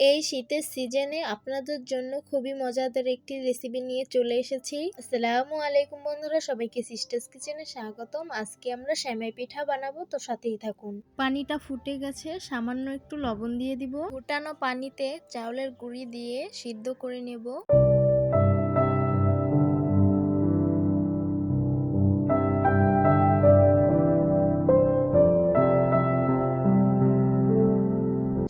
এই শীতের সিজনে আপনাদের জন্য খুবই মজাদার একটি রেসিপি নিয়ে চলে এসেছি। আসসালামু আলাইকুম বন্ধুরা সবাইকে সিস্টার্স কিচেনে স্বাগতম। আজকে আমরা শ্যামাই পিঠা বানাবো তো সাথেই থাকুন। পানিটা ফুটে গেছে সামান্য একটু লবণ দিয়ে দিব। ফুটানো পানিতে চাউলের গুঁড়ি দিয়ে সিদ্ধ করে নেব।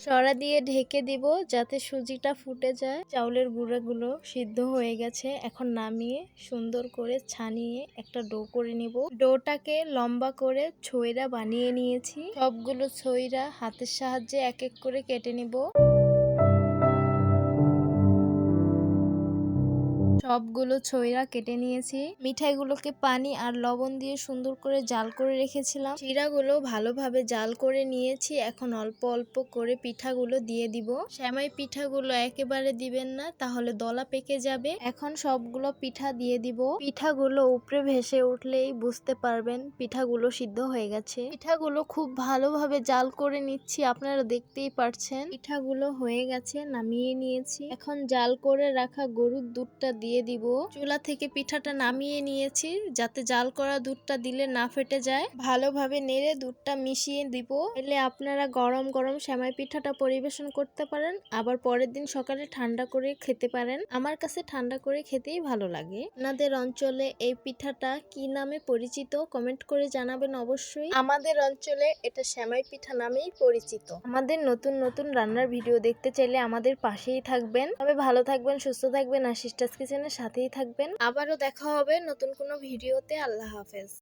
সরা দিয়ে ঢেকে দিব যাতে সুজিটা ফুটে যায়। চাউলের গুঁড়াগুলো সিদ্ধ হয়ে গেছে। এখন নামিয়ে সুন্দর করে ছানিয়ে একটা ডো করে নিব। ডোটাকে লম্বা করে ছইরা বানিয়ে নিয়েছি। সবগুলো ছইরা হাতের সাহায্যে এক এক করে কেটে নিব। সবগুলো ছইরা কেটে নিয়েছি। মিঠাইগুলোকে পানি আর লবণ দিয়ে সুন্দর করে জাল করে রেখেছিলাম। চিরাগুলো ভালোভাবে জাল করে নিয়েছি। এখন অল্প অল্প করে পিঠাগুলো দিয়ে দিব। শ্যামাই পিঠাগুলো একেবারে দিবেন না, তাহলে দলা পেকে যাবে। এখন সবগুলো পিঠা দিয়ে দিব। পিঠাগুলো উপরে ভেসে উঠলেই বুঝতে পারবেন পিঠাগুলো সিদ্ধ হয়ে গেছে। পিঠাগুলো খুব ভালোভাবে জাল করে নিচ্ছি, আপনারা দেখতেই পারছেন। পিঠাগুলো হয়ে গেছে, নামিয়ে নিয়েছি। এখন জাল করে রাখা গরুর দুধটা দিয়ে দিয়ে দিব। চুলা থেকে পিঠাটা নামিয়ে নিয়েছি যাতে জাল করা দুধটা দিলে না ফেটে যায়। ভালোভাবে নেড়ে দুধটা মিশিয়ে দিব। এলে আপনারা গরম গরম শ্যামাই পিঠাটা পরিবেশন করতে পারেন। আবার পরের দিন সকালে ঠান্ডা করে খেতে পারেন। আমার কাছে ঠান্ডা করে খেতেই ভালো লাগে। আপনাদের অঞ্চলে এই পিঠাটা কি নামে পরিচিত কমেন্ট করে জানাবেন অবশ্যই। আমাদের অঞ্চলে এটা শ্যামাই পিঠা নামেই পরিচিত। আমাদের নতুন নতুন রান্নার ভিডিও দেখতে চাইলে আমাদের পাশেই থাকবেন। তবে ভালো থাকবেন, সুস্থ থাকবেন। আর সিস্টার্স কিচেনের সাথেই থাকবেন। আবারও দেখা হবে নতুন কোনো ভিডিওতে। আল্লাহ হাফেজ।